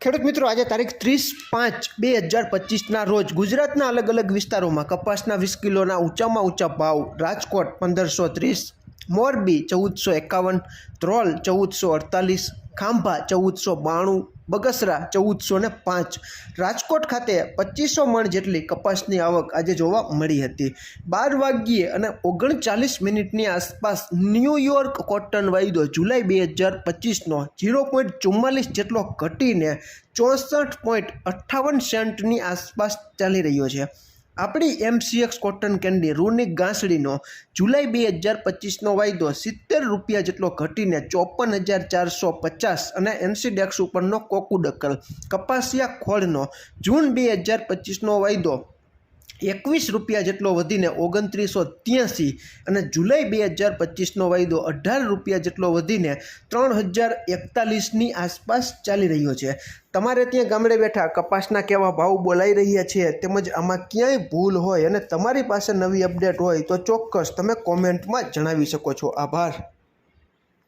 ખેડૂત મિત્રો, આજે તારીખ ત્રીસ પાંચ બે હજાર પચીસના રોજ ગુજરાતના અલગ અલગ વિસ્તારોમાં કપાસના વીસ કિલોના ઊંચામાં ઊંચા ભાવ, રાજકોટ પંદરસો ત્રીસ, મોરબી ચૌદસો એકાવન, ધ્રોલ ચૌદસો અડતાલીસ, ખાંભા ચૌદસો બાણું બગસરા ચૌદસો ને પાંચ. રાજકોટ ખાતે પચીસો મણ જેટલી કપાસની આવક આજે જોવા મળી હતી. બાર વાગ્યે અને ઓગણચાલીસ મિનિટની આસપાસ ન્યૂયોર્ક કોટન વાયદો જુલાઈ બે હજાર પચીસનો ઝીરો પોઈન્ટ ચુમ્માલીસ જેટલો ઘટીને ચોસઠ પોઈન્ટ અઠ્ઠાવન સેન્ટની આસપાસ ચાલી રહ્યો છે. આપણી એમસીએક્સ કોટન કેન્ડી રૂની ગાંસડીનો જુલાઈ બે હજાર પચીસનો વાયદો સિત્તેર રૂપિયા જેટલો ઘટીને ચોપન હજાર ચારસો પચાસ અને એમસીડેક્સ ઉપરનો કોકુડકલ કપાસિયા ખોળનો જૂન બે હજાર પચીસનો વાયદો એકવીસ રૂપિયા જેટલો વધીને ઓગણત્રીસો ત્યાંસી અને જુલાઈ બે હજાર પચીસનો વાયદો અઢાર રૂપિયા જેટલો વધીને ત્રણ હજાર એકતાલીસની આસપાસ ચાલી રહ્યો છે. તમારે ત્યાં ગામડે બેઠા કપાસના કેવા ભાવ બોલાઈ રહ્યા છે તેમજ આમાં ક્યાંય ભૂલ હોય અને તમારી પાસે નવી અપડેટ હોય તો ચોક્કસ તમે કોમેન્ટમાં જણાવી શકો છો. આભાર.